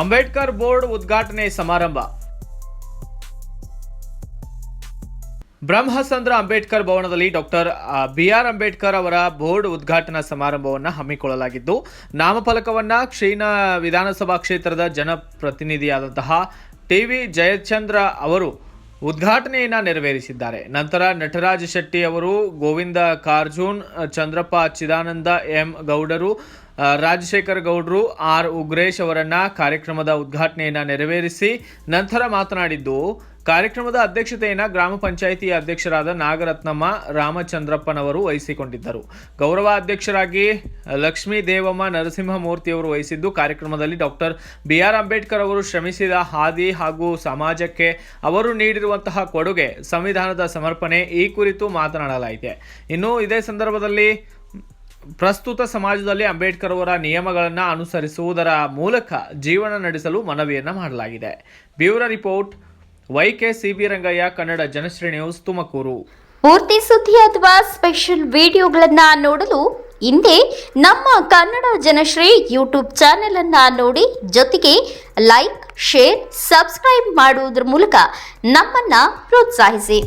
Ambedkar board ಉದ್ಘಾಟನೆ ಸಮಾರಂಭ. ಬ್ರಹ್ಮಸಂದ್ರ ಅಂಬೇಡ್ಕರ್ ಭವನದಲ್ಲಿ ಡಾಕ್ಟರ್ ಬಿ ಆರ್ ಅಂಬೇಡ್ಕರ್ ಅವರ ಬೋರ್ಡ್ ಉದ್ಘಾಟನಾ ಸಮಾರಂಭವನ್ನು ಹಮ್ಮಿಕೊಳ್ಳಲಾಗಿದ್ದು, ನಾಮಫಲಕವನ್ನು ಕ್ಷೀಣ ವಿಧಾನಸಭಾ ಕ್ಷೇತ್ರದ ಜನಪ್ರತಿನಿಧಿಯಾದಂತಹ ಟಿ ವಿ ಜಯಚಂದ್ರ ಅವರು ಉದ್ಘಾಟನೆಯನ್ನ ನೆರವೇರಿಸಿದ್ದಾರೆ. ನಂತರ ನಟರಾಜ ಶೆಟ್ಟಿ ಅವರು, ಗೋವಿಂದ ಕಾರಜೋನ್, ಚಂದ್ರಪ್ಪ ಚಿದಾನಂದ ಎಂ ಗೌಡರು ರಾಜಶೇಖರ್ ಗೌಡ್ರು ಆರ್. ಉಗ್ರೇಶ್ ಅವರನ್ನು ಕಾರ್ಯಕ್ರಮದ ಉದ್ಘಾಟನೆಯನ್ನ ನೆರವೇರಿಸಿ ನಂತರ ಮಾತನಾಡಿದ್ದು, ಕಾರ್ಯಕ್ರಮದ ಅಧ್ಯಕ್ಷತೆಯನ್ನು ಗ್ರಾಮ ಪಂಚಾಯಿತಿ ಅಧ್ಯಕ್ಷರಾದ ನಾಗರತ್ನಮ್ಮ ರಾಮಚಂದ್ರಪ್ಪನವರು ವಹಿಸಿಕೊಂಡಿದ್ದರು. ಗೌರವ ಅಧ್ಯಕ್ಷರಾಗಿ ಲಕ್ಷ್ಮೀ ದೇವಮ್ಮ ನರಸಿಂಹಮೂರ್ತಿಯವರು ವಹಿಸಿದ್ದು, ಕಾರ್ಯಕ್ರಮದಲ್ಲಿ ಡಾಕ್ಟರ್ ಬಿ ಆರ್ ಅಂಬೇಡ್ಕರ್ ಅವರು ಶ್ರಮಿಸಿದ ಹಾದಿ ಹಾಗೂ ಸಮಾಜಕ್ಕೆ ಅವರು ನೀಡಿರುವಂತಹ ಕೊಡುಗೆ, ಸಂವಿಧಾನದ ಸಮರ್ಪಣೆ ಈ ಕುರಿತು ಮಾತನಾಡಲಾಯಿತು. ಇನ್ನು ಇದೇ ಸಂದರ್ಭದಲ್ಲಿ ಪ್ರಸ್ತುತ ಸಮಾಜದಲ್ಲಿ ಅಂಬೇಡ್ಕರ್ ಅವರ ನಿಯಮಗಳನ್ನು ಅನುಸರಿಸುವುದರ ಮೂಲಕ ಜೀವನ ನಡೆಸಲು ಮನವಿಯನ್ನು ಮಾಡಲಾಗಿದೆ. Bureau report, YK CB Rangaiah, Kannada Janashree news, Tumakuru. ಪೂರ್ತಿ ಸುದ್ದಿ ಅಥವಾ ಸ್ಪೆಷಲ್ ವಿಡಿಯೋಗಳನ್ನ ನೋಡಲು ಹಿಂದೆ ನಮ್ಮ ಕನ್ನಡ ಜನಶ್ರೀ ಯೂಟ್ಯೂಬ್ ಚಾನೆಲ್ ಅನ್ನ ನೋಡಿ. ಜೊತೆಗೆ ಲೈಕ್, ಶೇರ್, ಸಬ್ಸ್ಕ್ರೈಬ್ ಮಾಡುವುದರ ಮೂಲಕ ನಮ್ಮನ್ನ ಪ್ರೋತ್ಸಾಹಿಸಿ.